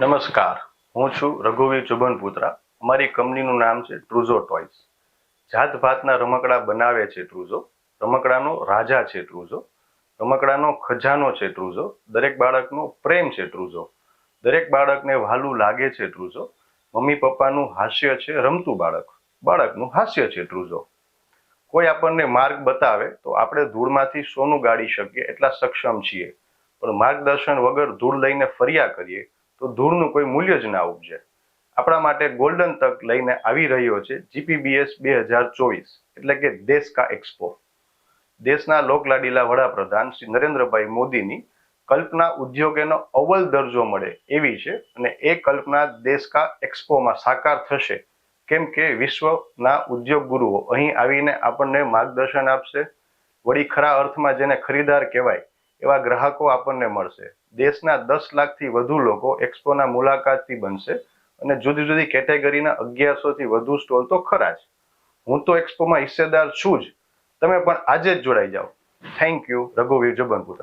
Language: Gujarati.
નમસ્કાર. હું છું રઘુવીર ચુબનપુત્રા અમારી કંપનીનું નામ છે ટ્રુઝો ટોયસ જાત ભાતના રમકડા બનાવે છે ટ્રુઝો રમકડાનો રાજા છે ટ્રુઝો રમકડાનો ખજાનો છે ટ્રુઝો દરેક બાળકનો પ્રેમ છે ટ્રુઝો દરેક બાળકને વહાલું લાગે છે ટ્રુઝો મમ્મી પપ્પાનું હાસ્ય છે રમતું બાળક. બાળકનું હાસ્ય છે ટ્રુઝો કોઈ આપણને માર્ગ બતાવે તો આપણે ધૂળમાંથી સોનું ગાળી શકીએ એટલા સક્ષમ છીએ. પણ માર્ગદર્શન વગર ધૂળ લઈને ફર્યા કરીએ તો ધૂળનું કોઈ મૂલ્ય જ ના ઉપજે. આપણા માટે ગોલ્ડન તક લઈને આવી રહ્યો છે જીપીબીએસ બે હજાર ચોવીસ, એટલે કે દેશ કા એક્સપો દેશના લોકલાડીલા વડાપ્રધાન શ્રી નરેન્દ્રભાઈ મોદીની કલ્પના ઉદ્યોગોનો અવ્વલ દરજ્જો મળે એવી છે અને એ કલ્પના દેશ કા એક્સપોમાં સાકાર થશે. કેમ કે વિશ્વના ઉદ્યોગ ગુરુઓ અહીં આવીને આપણને માર્ગદર્શન આપશે. વળી ખરા અર્થમાં જેને ખરીદાર કહેવાય એવા ગ્રાહકો આપણને મળશે. દેશના દસ લાખથી વધુ લોકો એક્સપોના મુલાકાતથી બનશે અને જુદી જુદી કેટેગરીના અગિયારસોથી વધુ સ્ટોલ તો ખરા જ. હું તો એક્સપોમાં હિસ્સેદાર છું જ. તમે પણ આજે જ જોડાઈ જાઓ. Thank you રઘુવીર જબનપુરા